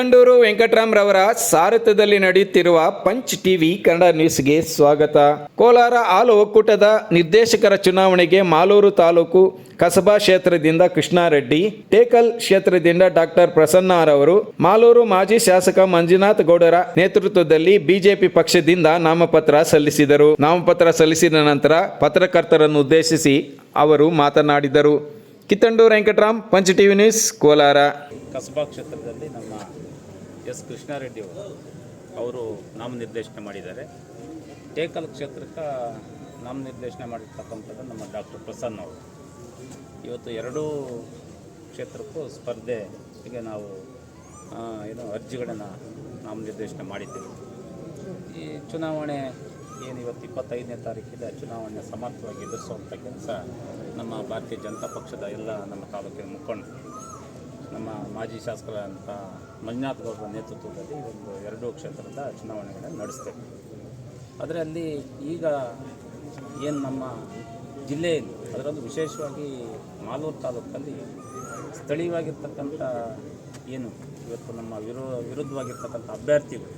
ಕಿತ್ತಂಡೂರು ವೆಂಕಟರಾಮ್ರವರ ಸಾರಥ್ಯದಲ್ಲಿ ನಡೆಯುತ್ತಿರುವ punch TV Kannada ನ್ಯೂಸ್ಗೆ ಸ್ವಾಗತ. ಕೋಲಾರ ಹಾಲು ಒಕ್ಕೂಟದ ನಿರ್ದೇಶಕರ ಚುನಾವಣೆಗೆ ಮಾಲೂರು ತಾಲೂಕು ಕಸಬಾ ಕ್ಷೇತ್ರದಿಂದ ಕೃಷ್ಣಾರೆಡ್ಡಿ, ಟೇಕಲ್ ಕ್ಷೇತ್ರದಿಂದ ಡಾಕ್ಟರ್ ಪ್ರಸನ್ನರವರು, ಮಾಲೂರು ಮಾಜಿ ಶಾಸಕ ಮಂಜುನಾಥ್ ಗೌಡರ ನೇತೃತ್ವದಲ್ಲಿ ಬಿಜೆಪಿ ಪಕ್ಷದಿಂದ ನಾಮಪತ್ರ ಸಲ್ಲಿಸಿದರು. ನಾಮಪತ್ರ ಸಲ್ಲಿಸಿದ ನಂತರ ಪತ್ರಕರ್ತರನ್ನು ಉದ್ದೇಶಿಸಿ ಅವರು ಮಾತನಾಡಿದರು. Kittandur Venkataram, punch TV news, Kolar. Kasaba ಕ್ಷೇತ್ರದಲ್ಲಿ ನಮ್ಮ ಎಸ್ ಕೃಷ್ಣಾರೆಡ್ಡಿ ಅವರು. ಅವರು ನಾಮನಿರ್ದೇಶನ ಮಾಡಿದ್ದಾರೆ. ಟೇಕಲ್ ಕ್ಷೇತ್ರಕ್ಕೆ ನಾಮನಿರ್ದೇಶನ ಮಾಡಿರ್ತಕ್ಕಂಥದ್ದು ನಮ್ಮ ಡಾಕ್ಟರ್ ಪ್ರಸನ್ನ ಅವರು. ಇವತ್ತು ಎರಡೂ ಕ್ಷೇತ್ರಕ್ಕೂ ಸ್ಪರ್ಧೆಗೆ ನಾವು ಏನು ಅರ್ಜಿಗಳನ್ನು ನಾಮನಿರ್ದೇಶನ ಮಾಡಿದ್ದೇವೆ. ಈ ಚುನಾವಣೆ ಏನು ಇವತ್ತು ಇಪ್ಪತ್ತೈದನೇ ತಾರೀಕಿದೆ ಚುನಾವಣೆ ಸಮರ್ಥವಾಗಿ ಎದುರಿಸುವಂಥ ಕೆಲಸ ನಮ್ಮ ಭಾರತೀಯ ಜನತಾ ಪಕ್ಷದ ಎಲ್ಲ ನಮ್ಮ ತಾಲೂಕಿನ ಮುಖಂಡರು. ನಮ್ಮ ಮಾಜಿ ಶಾಸಕರಾದಂಥ ಮಂಜುನಾಥ್ ಗೌಡರ ನೇತೃತ್ವದಲ್ಲಿ ಒಂದು ಎರಡು ಕ್ಷೇತ್ರದ ಚುನಾವಣೆಗಳನ್ನು ನಡೆಸ್ತೇವೆ. ಅದರಲ್ಲಿ ಈಗ ಏನು ನಮ್ಮ ಜಿಲ್ಲೆಯಲ್ಲಿ ಅದರಲ್ಲೂ ವಿಶೇಷವಾಗಿ ಮಾಲೂರು ತಾಲೂಕಲ್ಲಿ ಸ್ಥಳೀಯವಾಗಿರ್ತಕ್ಕಂಥ ಏನು ಇವತ್ತು ನಮ್ಮ ವಿರೋ, ವಿರುದ್ಧವಾಗಿರ್ತಕ್ಕಂಥ ಅಭ್ಯರ್ಥಿಗಳು,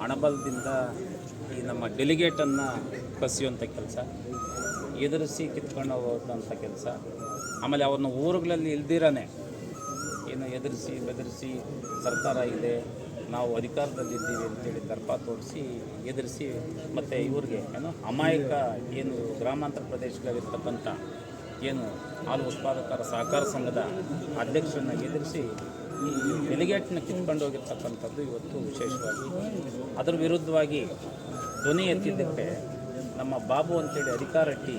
ಹಣಬಲದಿಂದ ಈ ನಮ್ಮ ಡೆಲಿಗೇಟನ್ನು ಕಸಿಯುವಂಥ ಕೆಲಸ, ಎದುರಿಸಿ ಕಿತ್ಕೊಂಡು ಹೋಗುವಂಥ ಕೆಲಸ, ಆಮೇಲೆ ಅವ್ರನ್ನ ಊರುಗಳಲ್ಲಿ ಇಲ್ದಿರನೇ ಏನು ಎದುರಿಸಿ ಬೆದರಿಸಿ ಸರ್ಕಾರ ಇದೆ, ನಾವು ಅಧಿಕಾರದಲ್ಲಿದ್ದೀವಿ ಅಂತೇಳಿ ದರ್ಪ ತೋರಿಸಿ ಎದುರಿಸಿ ಮತ್ತು ಇವ್ರಿಗೆ ಏನು ಅಮಾಯಕ ಏನು ಗ್ರಾಮಾಂತರ ಪ್ರದೇಶಗಳಲ್ಲಿರ್ತಕ್ಕಂಥ ಏನು ಹಾಲು ಉತ್ಪಾದಕರ ಸಹಕಾರ ಸಂಘದ ಅಧ್ಯಕ್ಷರನ್ನ ಎದುರಿಸಿ ಈ ಡೆಲಿಗೇಟ್ನ ಕಿತ್ಕೊಂಡು ಹೋಗಿರ್ತಕ್ಕಂಥದ್ದು ಇವತ್ತು ವಿಶೇಷವಾಗಿ. ಅದರ ವಿರುದ್ಧವಾಗಿ ಧ್ವನಿ ಎತ್ತಿದ್ದಕ್ಕೆ ನಮ್ಮ ಬಾಬು ಅಂತೇಳಿ ಅಧಿಕಾರಟ್ಟಿ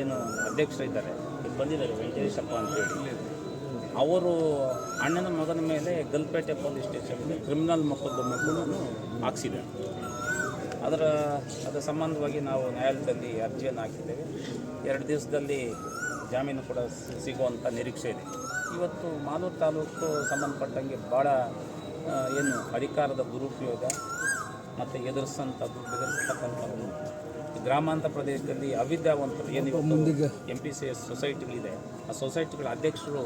ಏನು ಅಧ್ಯಕ್ಷರಿದ್ದಾರೆ. ಬಂದಿದ್ದಾರೆ ವೆಂಕಟೇಶಪ್ಪ ಅಂತೇಳಿ ಅವರು ಅಣ್ಣನ ಮಗನ ಮೇಲೆ ಗಲ್ಪೇಟೆ ಪೊಲೀಸ್ ಸ್ಟೇಷನ್ಗೆ ಕ್ರಿಮಿನಲ್ ಮೊಕದ್ದಮೆ ಕೂಡ ಅದರ ಅದರ ಸಂಬಂಧವಾಗಿ ನಾವು ನ್ಯಾಯಾಲಯದಲ್ಲಿ ಅರ್ಜಿಯನ್ನು ಹಾಕಿದ್ದೇವೆ. ಎರಡು ದಿವಸದಲ್ಲಿ ಜಾಮೀನು ಕೂಡ ಸಿಗುವಂಥ ನಿರೀಕ್ಷೆ ಇದೆ. ಇವತ್ತು ಮಾಲೂರು ತಾಲೂಕು ಸಂಬಂಧಪಟ್ಟಂಗೆ ಭಾಳ ಏನು ಅಧಿಕಾರದ ದುರುಪಯೋಗ ಮತ್ತು ಎದುರಿಸಂಥದ್ದು, ಬೆದರಿಸ್ತಕ್ಕಂಥದ್ದು ಗ್ರಾಮಾಂತರ ಪ್ರದೇಶದಲ್ಲಿ ಅವಿದ್ಯಾವಂತರು ಏನು ಎಂ ಪಿ ಸಿ ಎಸ್ ಸೊಸೈಟಿಗಳಿದೆ. ಆ ಸೊಸೈಟಿಗಳ ಅಧ್ಯಕ್ಷರು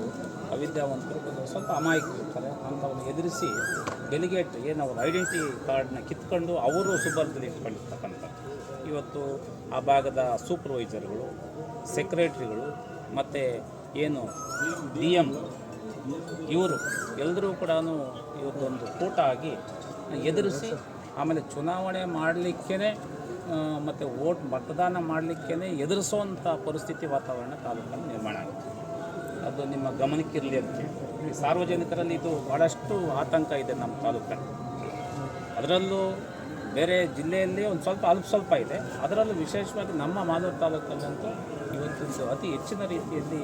ಅವಿದ್ಯಾವಂತರು ಸ್ವಲ್ಪ ಅಮಾಯಕ ಇರ್ತಾರೆ. ಅಂಥವ್ರನ್ನ ಎದುರಿಸಿ ಡೆಲಿಗೇಟ್ ಏನು ಅವ್ರ ಐಡೆಂಟಿ ಕಾರ್ಡ್ನ ಕಿತ್ಕೊಂಡು ಅವರು ಸುಬರ್ದಲ್ಲಿ ಇಟ್ಕೊಂಡಿರ್ತಕ್ಕಂಥ. ಇವತ್ತು ಆ ಭಾಗದ ಸೂಪರ್ವೈಸರ್ಗಳು ಸೆಕ್ರೆಟ್ರಿಗಳು ಮತ್ತು ಏನು ಡಿ ಎಂ ಇವರು ಎಲ್ಲರೂ ಕೂಡ ಇವತ್ತೊಂದು ಕೂಟ ಆಗಿ ಎದುರಿಸಿ ಆಮೇಲೆ ಚುನಾವಣೆ ಮಾಡಲಿಕ್ಕೇ ಮತ್ತು ವೋಟ್ ಮತದಾನ ಮಾಡಲಿಕ್ಕೇ ಎದುರಿಸುವಂಥ ಪರಿಸ್ಥಿತಿ ವಾತಾವರಣ ತಾಲೂಕಲ್ಲಿ ನಿರ್ಮಾಣ ಆಗುತ್ತೆ. ಅದು ನಿಮ್ಮ ಗಮನಕ್ಕಿರಲಿ ಅಂತ ಸಾರ್ವಜನಿಕರಲ್ಲಿ ಇದು ಭಾಳಷ್ಟು ಆತಂಕ ಇದೆ ನಮ್ಮ ತಾಲೂಕಲ್ಲಿ. ಅದರಲ್ಲೂ ಬೇರೆ ಜಿಲ್ಲೆಯಲ್ಲಿ ಒಂದು ಸ್ವಲ್ಪ ಅಲ್ಪ ಸ್ವಲ್ಪ ಇದೆ. ಅದರಲ್ಲೂ ವಿಶೇಷವಾಗಿ ನಮ್ಮ ಮಾಲೂರು ತಾಲೂಕಲ್ಲಂತೂ ಇವತ್ತು ಅತಿ ಹೆಚ್ಚಿನ ರೀತಿಯಲ್ಲಿ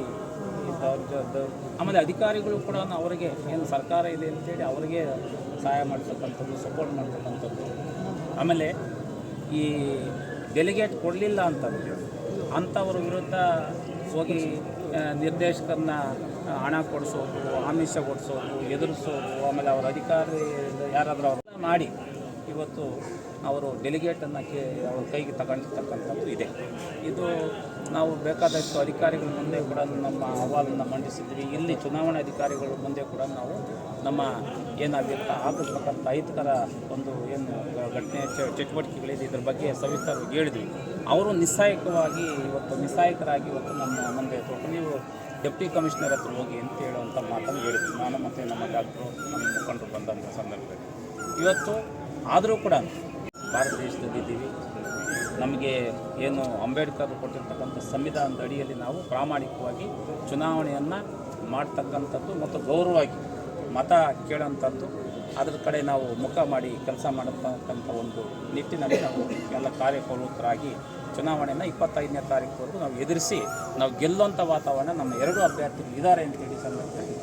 ಆಮೇಲೆ ಅಧಿಕಾರಿಗಳು ಕೂಡ ಅವರಿಗೆ ಏನು ಸರ್ಕಾರ ಇದೆ ಅಂತೇಳಿ ಅವರಿಗೆ ಸಹಾಯ ಮಾಡ್ತಕ್ಕಂಥದ್ದು ಸಪೋರ್ಟ್ ಮಾಡ್ತಕ್ಕಂಥದ್ದು. ಆಮೇಲೆ ಈ ಡೆಲಿಗೇಟ್ ಕೊಡಲಿಲ್ಲ ಅಂತಂದರೆ. ಅಂಥವ್ರ ವಿರುದ್ಧ ಹೋಗಿ ನಿರ್ದೇಶಕರನ್ನ ಹಣ ಕೊಡಿಸೋದು, ಆಮಿಷ ಕೊಡಿಸೋದು, ಎದುರಿಸೋದು, ಆಮೇಲೆ ಅವರ ಅಧಿಕಾರಿ ಯಾರಾದರೂ ಅವ್ರನ್ನ ಮಾಡಿ ಇವತ್ತು ಅವರು ಡೆಲಿಗೇಟನ್ನು ಕೇ, ಅವ್ರ ಕೈಗೆ ತಗೊಂಡಿರ್ತಕ್ಕಂಥದ್ದು ಇದೆ. ಇದು ನಾವು ಬೇಕಾದಷ್ಟು ಅಧಿಕಾರಿಗಳ ಮುಂದೆ ಕೂಡ ನಮ್ಮ ಅಹವಾಲನ್ನು ಮಂಡಿಸಿದ್ವಿ. ಇಲ್ಲಿ ಚುನಾವಣಾ ಅಧಿಕಾರಿಗಳ ಮುಂದೆ ಕೂಡ ನಾವು ನಮ್ಮ ಏನಾಗಿರ್ತ ಆಗಿರ್ತಕ್ಕಂಥ ಅಹಿತಕರ ಒಂದು ಏನು ಘಟನೆ ಚಟುವಟಿಕೆಗಳಿದೆ ಇದ್ರ ಬಗ್ಗೆ ಸವಿಸ್ತಾರವಾಗಿ ಹೇಳಿದ್ವಿ. ಅವರು ನಿಸ್ಸಾಯಕವಾಗಿ ಇವತ್ತು ನಿಸ್ಸಾಯಕರಾಗಿ ಇವತ್ತು ನಮ್ಮ ಮುಂದೆ ನೀವು ಡೆಪ್ಟಿ ಕಮಿಷನರ್ ಹತ್ರ ಹೋಗಿ ಅಂತ ಹೇಳುವಂಥ ಮಾತನ್ನು ಹೇಳಿದ್ವಿ ನಾನು ಮತ್ತು ನಮ್ಮ ಡಾಕ್ಟ್ರು, ನಮ್ಮ ಮುಖಂಡರು ಬಂದಂಥ ಸಂದರ್ಭದಲ್ಲಿ. ಇವತ್ತು ಆದರೂ ಕೂಡ ಭಾರತ ದೇಶದಲ್ಲಿದ್ದೀವಿ ನಮಗೆ ಏನು ಅಂಬೇಡ್ಕರ್ ಕೊಟ್ಟಿರ್ತಕ್ಕಂಥ ಸಂವಿಧಾನದ ಅಡಿಯಲ್ಲಿ ನಾವು ಪ್ರಾಮಾಣಿಕವಾಗಿ ಚುನಾವಣೆಯನ್ನು ಮಾಡ್ತಕ್ಕಂಥದ್ದು ಮತ್ತು ಗೌರವವಾಗಿ ಮತ ಕೇಳೋಂಥದ್ದು, ಅದರ ಕಡೆ ನಾವು ಮುಖ ಮಾಡಿ ಕೆಲಸ ಮಾಡತಕ್ಕಂಥ ಒಂದು ನಿಟ್ಟಿನಲ್ಲಿ ನಾವು ಎಲ್ಲ ಕಾರ್ಯಪ್ರವೃತ್ತರಾಗಿ ಚುನಾವಣೆಯನ್ನು ಇಪ್ಪತ್ತೈದನೇ ತಾರೀಕುವರೆಗೂ ನಾವು ಎದುರಿಸಿ ನಾವು ಗೆಲ್ಲುವಂಥ ವಾತಾವರಣ ನಮ್ಮ ಎರಡೂ ಅಭ್ಯರ್ಥಿಗಳು ಇದ್ದಾರೆ ಅಂತೇಳಿ ಸಂದರ್ಭದಲ್ಲಿ